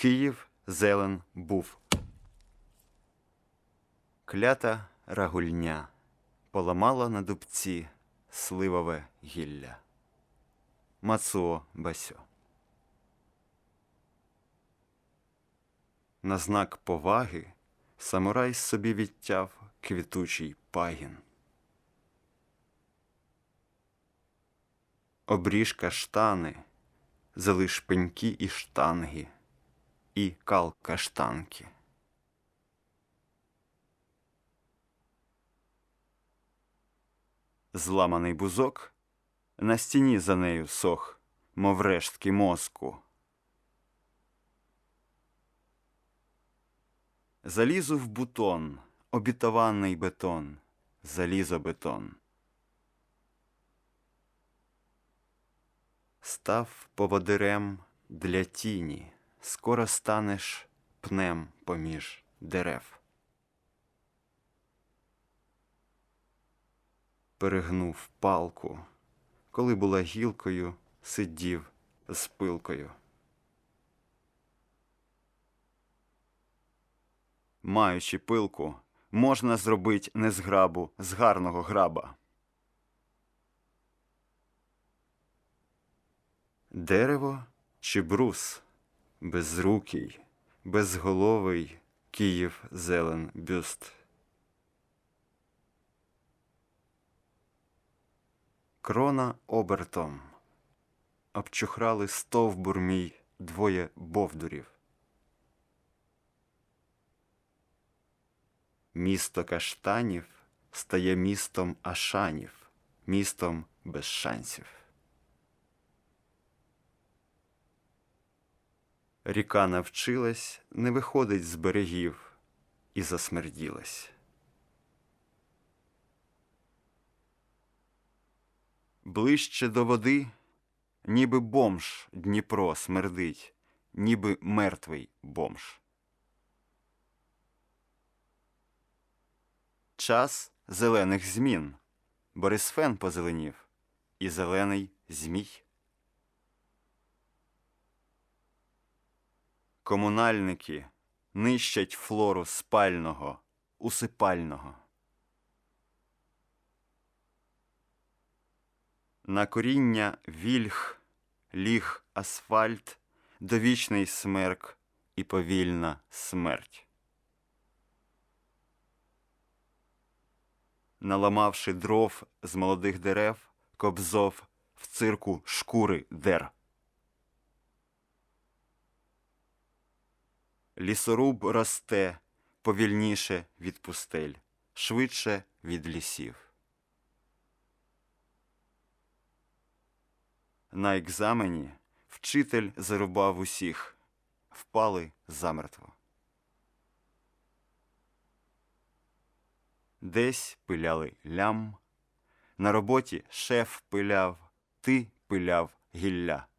Київ зелен був. Клята рагульня поламала на дубці сливове гілля. Мацуо Басьо. На знак поваги самурай собі відтяв квітучий пагін. Обріж каштани, залиш пеньки і штанги, і кал каштанки. Зламаний бузок на стіні за нею сох, мов рештки мозку. Залізу в бутон, обітований бетон, залізобетон. Став поводирем для тіні, скоро станеш пнем поміж дерев. Перегнув палку, коли була гілкою, сидів з пилкою. Маючи пилку, можна зробить незграбу з гарного граба. Дерево чи брус, безрукий, безголовий Київ зелен бюст. Крона обертом. Обчухрали стовбур мій двоє бовдурів. Місто каштанів стає містом ашанів, містом без шансів. Ріка навчилась, не виходить з берегів і засмерділась. Ближче до води, ніби бомж Дніпро смердить, ніби мертвий бомж. Час зелених змін. Борисфен позеленів і зелений змій. Комунальники нищать флору спального, усипального. На коріння вільх ліг асфальт, довічний смерк і повільна смерть. Наламавши дров з молодих дерев, кобзов в цирку шкури дер. Лісоруб росте повільніше від пустель, швидше від лісів. На екзамені вчитель зарубав усіх, впали замертво. Десь пиляли лям, на роботі шеф пиляв, ти пиляв гілля.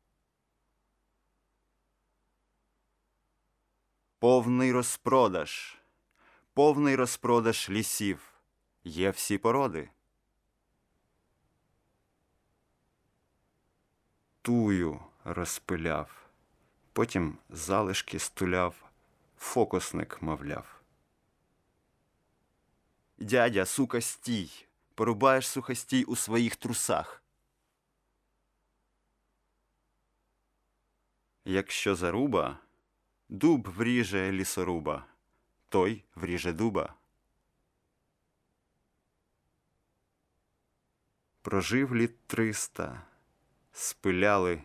Повний розпродаж, повний розпродаж лісів. Є всі породи. Тую розпиляв, потім залишки стуляв, фокусник мовляв. Дядя, сука, стій, порубаєш сухостій у своїх трусах. Якщо заруба, дуб вріже лісоруба, той вріже дуба. Прожив літ триста, спиляли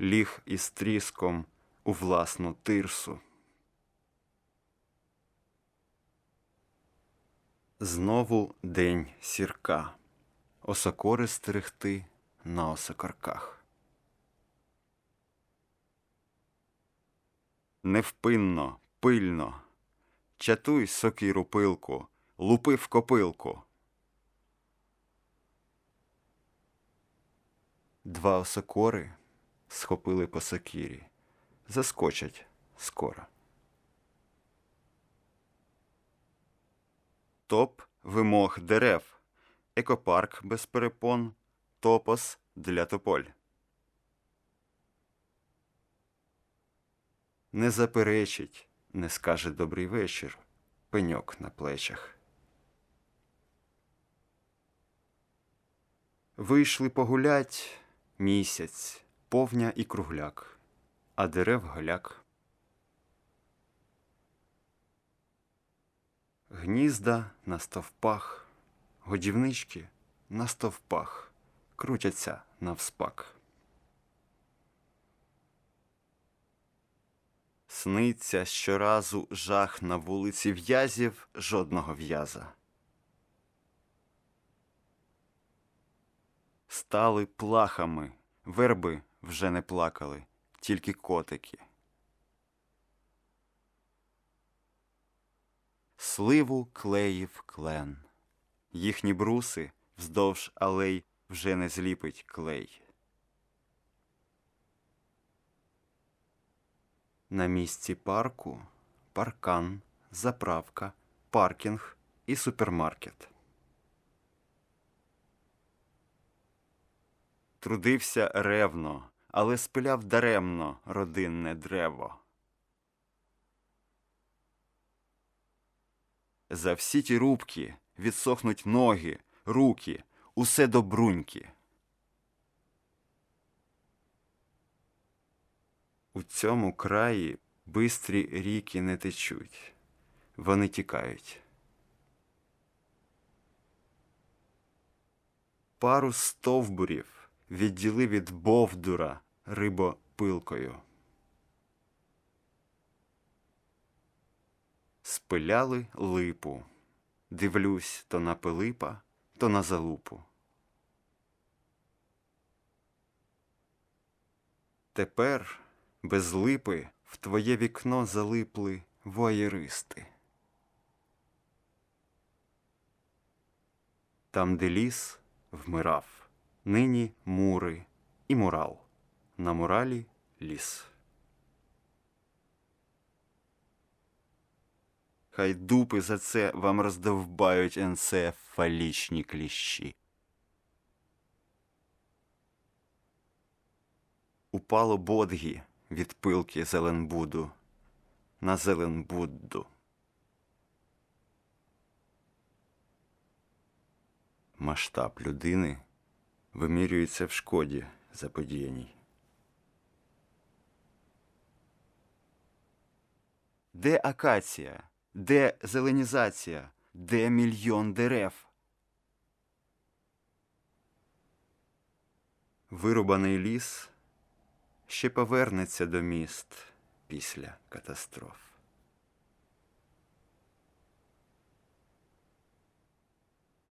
ліг із тріском у власну тирсу. Знову день сірка, осокори стерегти на осокорках. Невпинно, пильно, чатуй сокиру пилку, лупи в копилку. Два осокори схопили по сокирі, заскочать скоро. Топ вимог дерев, екопарк без перепон, топос для тополь. Не заперечить, не скаже добрий вечір, пеньок на плечах. Вийшли погулять місяць, повня і кругляк, а дерев голяк. Гнізда на стовпах, годівнички на стовпах крутяться навспак. Сниться щоразу жах на вулиці в'язів жодного в'яза. Стали плахами, верби вже не плакали, тільки котики. Сливу клеїв клен. Їхні бруси вздовж алей вже не зліпить клей. На місці парку паркан, заправка, паркінг і супермаркет. Трудився ревно, але спиляв даремно родинне древо. За всі ті рубки відсохнуть ноги, руки, усе добруньки. У цьому краї бистрі ріки не течуть, вони тікають. Пару стовбурів відділи від бовдура рибопилкою. Спиляли липу. Дивлюсь то на Пилипа, то на залупу. Тепер без липи в твоє вікно залипли воєристи. Там, де ліс вмирав, нині мури і мурал. На муралі ліс. Хай дупи за це вам роздовбають енцефалічні кліщі. Упало бодгі від пилки Зеленбуду на Зеленбудду. Масштаб людини вимірюється в шкоді заподіяній. Де акація? Де зеленізація? Де мільйон дерев? Вирубаний ліс ще повернеться до міст після катастроф.